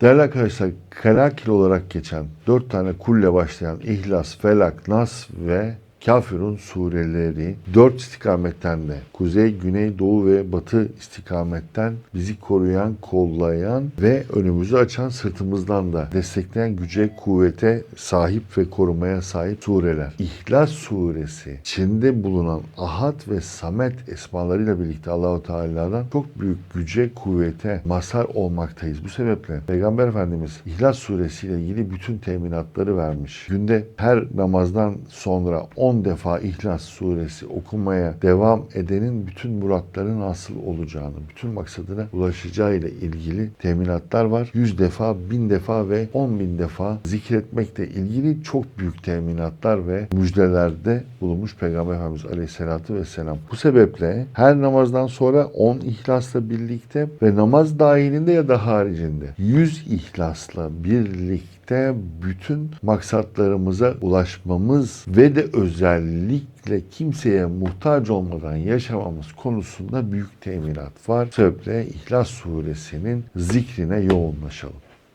Değerli arkadaşlar, Kelakil olarak geçen dört tane kulle başlayan İhlas, Felak, Nas ve Kafirun sureleri dört istikametten de kuzey, güney, doğu ve batı istikametten bizi koruyan, kollayan ve önümüzü açan sırtımızdan da destekleyen güce, kuvvete sahip ve korumaya sahip sureler. İhlas suresi içinde bulunan Ahad ve Samet esmalarıyla birlikte Allahu Teala'dan çok büyük güce, kuvvete mazhar olmaktayız. Bu sebeple Peygamber Efendimiz İhlas suresiyle ilgili bütün teminatları vermiş. Günde her namazdan sonra 10 defa İhlas suresi okumaya devam edenin bütün muratların asıl olacağını, bütün maksadına ulaşacağı ile ilgili teminatlar var. 100 defa, 1000 defa ve 10 bin defa zikretmekle ilgili çok büyük teminatlar ve müjdelerde bulunmuş Peygamber Efendimiz Aleyhisselatü Vesselam. Bu sebeple her namazdan sonra 10 ihlasla birlikte ve namaz dahilinde ya da haricinde 100 ihlasla birlikte bütün maksatlarımıza ulaşmamız ve de özellikle kimseye muhtaç olmadan yaşamamız konusunda büyük teminat var. Bu sebeple İhlas suresinin zikrine yoğunlaşalım.